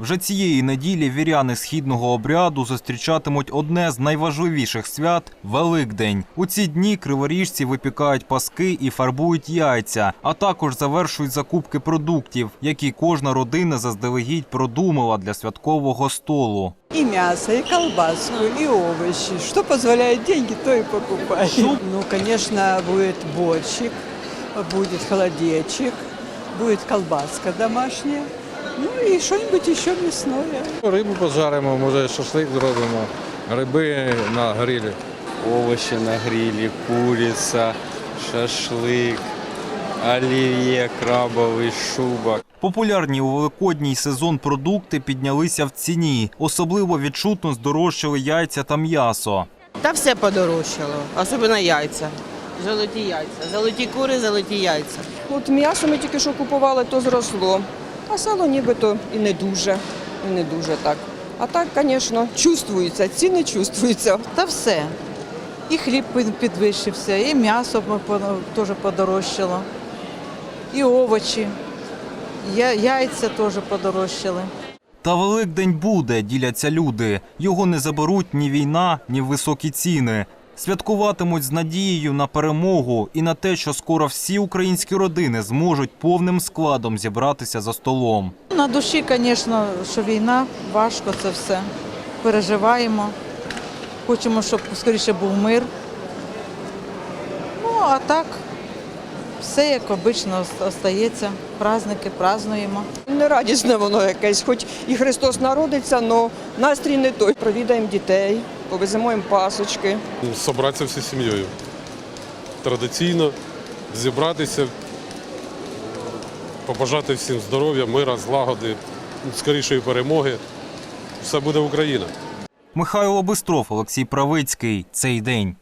Вже цієї неділі віряни східного обряду зустрічатимуть одне з найважливіших свят Великдень. У ці дні криворіжці випікають паски і фарбують яйця, а також завершують закупки продуктів, які кожна родина заздалегідь продумала для святкового столу. И мясо, и колбаску, и овощи. Что позволяет деньги, то и покупай. Ну, конечно, будет борщик, будет холодечек, будет колбаска домашняя. Ну и что-нибудь еще мясное. Рибу пожаримо, може шашлик зробимо, гриби на грилі. овощи на гриле, курица, шашлык, оливье, крабовый, шуба. Популярні у великодній сезон продукти піднялися в ціні. Особливо відчутно здорожчали яйця та м'ясо. Та все подорожчало, особливо яйця. Золоті яйця. Золоті кури, золоті яйця. От м'ясо ми тільки що купували, то зросло. А сало нібито і не дуже, і не дуже так. А так, звісно, чувствується, ціни чувствуються. Та все. І хліб підвищився, і м'ясо теж подорожчало, і овочі, я- яйця теж подорожчали. Та Великдень буде, діляться люди. Його не заберуть ні війна, ні високі ціни. Святкуватимуть з надією на перемогу і на те, що скоро всі українські родини зможуть повним складом зібратися за столом. На душі, звісно, що війна, важко це все. Переживаємо. Хочемо, щоб скоріше був мир. Ну, а так, все як обично остається. Праздники празднуємо. Не радісне воно якесь, хоч і Христос народиться, але настрій не той. Провідаємо дітей, повеземо їм пасочки. Собратися всі сім'єю. Традиційно зібратися, побажати всім здоров'я, мира, злагоди, скорішої перемоги. Все буде Україна. Михайло Бистров, Олексій Правицький. Цей день.